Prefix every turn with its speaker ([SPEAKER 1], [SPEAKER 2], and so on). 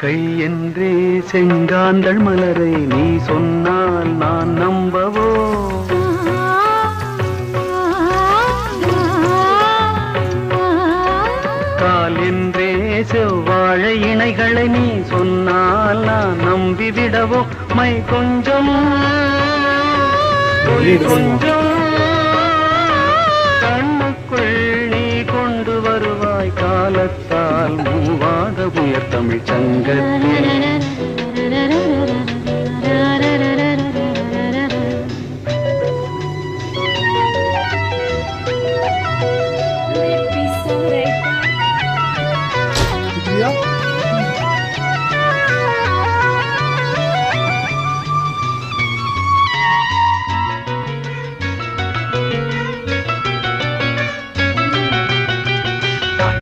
[SPEAKER 1] கை என்றே செங்காந்தள் மலரை நீ சொன்னால் நான் நம்பவோ? கால் என்றே செவ்வாழை இணைகளை நீ சொன்னால் நான் நம்பிவிடவோ? மை கொஞ்சம் கொஞ்சம். கண்ணுக்குள் நீ கொண்டு வருவாய் காலத்தால் மூவாத உயர் தமிழ் சங்கத்தில்.